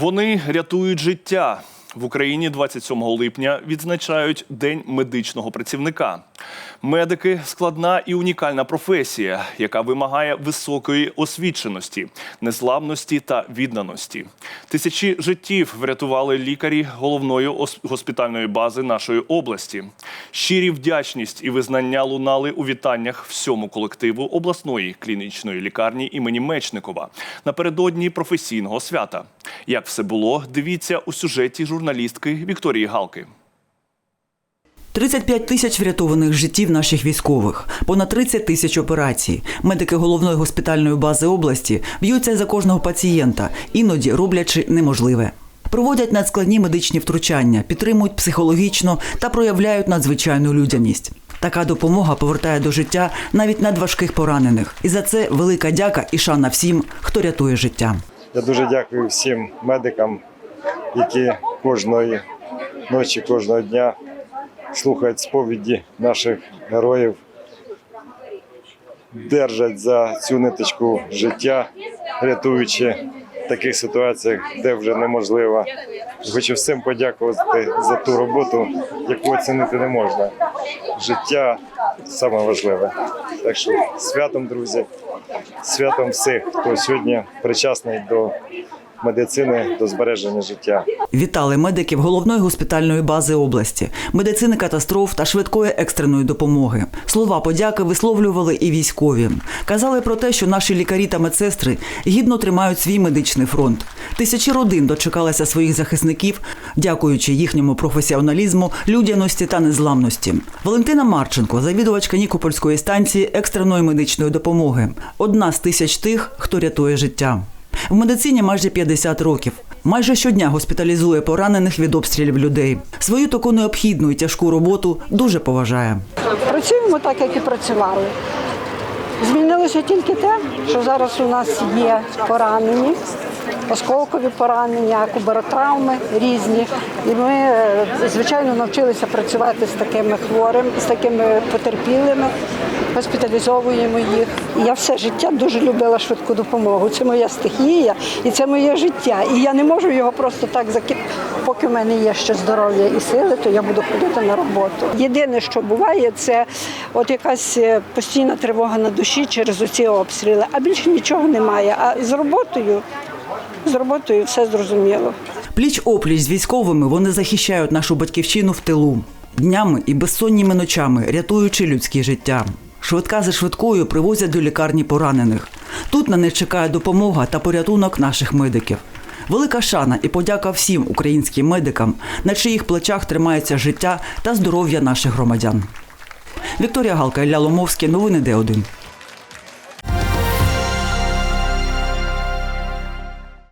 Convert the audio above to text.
Вони рятують життя. В Україні 27 липня відзначають День медичного працівника. Медики складна і унікальна професія, яка вимагає високої освіченості, незламності та відданості. Тисячі життів врятували лікарі головної ос- госпітальної бази нашої області. Щирі вдячність і визнання лунали у вітаннях всьому колективу обласної клінічної лікарні імені Мечникова напередодні професійного свята. Як все було, дивіться у сюжеті журналістки Вікторії Галки. 35 тисяч врятованих життів наших військових, понад 30 тисяч операцій. Медики головної госпітальної бази області б'ються за кожного пацієнта, іноді роблячи неможливе. Проводять надскладні медичні втручання, підтримують психологічно та проявляють надзвичайну людяність. Така допомога повертає до життя навіть надважких поранених. І за це велика дяка і шана всім, хто рятує життя. Я дуже дякую всім медикам, які кожної ночі, кожного дня слухають сповіді наших героїв, держать за цю ниточку життя, рятуючи в таких ситуаціях, де вже неможливо. Хочу всім подякувати за ту роботу, яку оцінити не можна. Життя саме важливе. Так що святом, друзі, святом всіх, хто сьогодні причасний до медицини, до збереження життя. Вітали медиків головної госпітальної бази області, медицини катастроф та швидкої екстреної допомоги. Слова подяки висловлювали і військові. Казали про те, що наші лікарі та медсестри гідно тримають свій медичний фронт. Тисячі родин дочекалися своїх захисників, дякуючи їхньому професіоналізму, людяності та незламності. Валентина Марченко, завідувачка Нікопольської станції екстреної медичної допомоги, одна з тисяч тих, хто рятує життя. В медицині майже 50 років. Майже щодня госпіталізує поранених від обстрілів людей. Свою таку необхідну і тяжку роботу дуже поважає. Працюємо так, як і працювали. Змінилося тільки те, що зараз у нас є поранені, осколкові поранення, куберотравми різні. І ми, е, звичайно, навчилися працювати з такими хворими, з такими потерпілими, госпіталізовуємо їх. Я все життя дуже любила швидку допомогу. Це моя стихія і це моє життя. І я не можу його просто так закинути. Поки в мене є ще здоров'я і сили, то я буду ходити на роботу. Єдине, що буває, це от якась е, постійна тривога на душі через оці обстріли, а більше нічого немає. А з роботою, з роботою все зрозуміло. Пліч опліч з військовими вони захищають нашу батьківщину в тилу днями і безсонніми ночами, рятуючи людське життя. Швидка за швидкою привозять до лікарні поранених. Тут на них чекає допомога та порятунок наших медиків. Велика шана і подяка всім українським медикам, на чиїх плечах тримається життя та здоров'я наших громадян. Вікторія Галка, Ілля Ломовський, новини Д1.